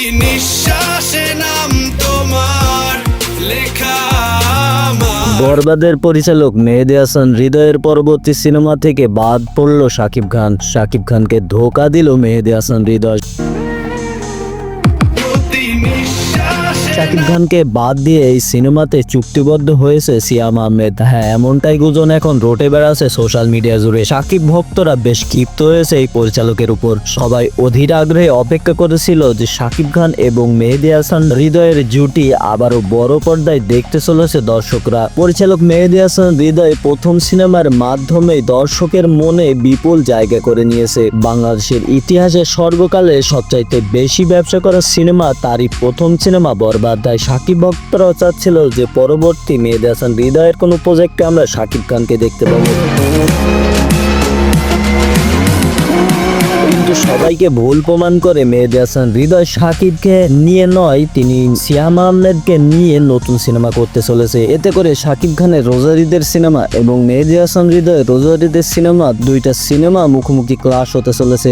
প্রতি নিঃশ্বাসে নাম তোমার লেখা বরবাদের পরিচালক মেহেদি হাসান হৃদয়ের পরবর্তী সিনেমা থেকে বাদ পড়ল শাকিব খান। শাকিব খানকে ধোকা দিল মেহেদি হাসান হৃদয়। শাকিব খানকে বাদ দিয়ে এই সিনেমাতে চুক্তিবদ্ধ হয়েছে সিয়াম আহমেদ। হ্যাঁ এমনটাই গুজন এখন রোটে বেড়াচ্ছে সোশ্যাল মিডিয়া জুড়ে। শাকিব ভক্তরা বেশ ক্ষিপ্ত হয়েছে এই পরিচালকের উপর। সবাই অধীর আগ্রহে অপেক্ষা করেছিল যে শাকিব খান এবং মেহেদি হাসান হৃদয়ের জুটি আবারও বড় পর্দায় দেখতে চলেছে দর্শকরা। পরিচালক মেহেদি হাসান হৃদয় প্রথম সিনেমার মাধ্যমে দর্শকের মনে বিপুল জায়গা করে নিয়েছে। বাংলাদেশের ইতিহাসে সর্বকালে সবচাইতে বেশি ব্যবসা করা সিনেমা তারই প্রথম সিনেমা বরবাদ। তাই সাকিব ভক্তরাও চাচ্ছিল যে পরবর্তী মেহেদি হাসান হৃদয়ের কোনো প্রজেক্টে আমরা সাকিব খানকে দেখতে পাবো। সবাইকে ভুল প্রমাণ করে মেহেদি হাসান হৃদয় সাকিবকে নিয়ে নয়, তিনি সিয়াম আহমেদকে নিয়ে নতুন সিনেমা করতে চলেছে। এতে করে সাকিব খানের রোজারিদের সিনেমা এবং মেহেদি হাসান হৃদয় রোজারিদের সিনেমা দুইটা সিনেমা মুখোমুখি ক্লাস হতে চলেছে।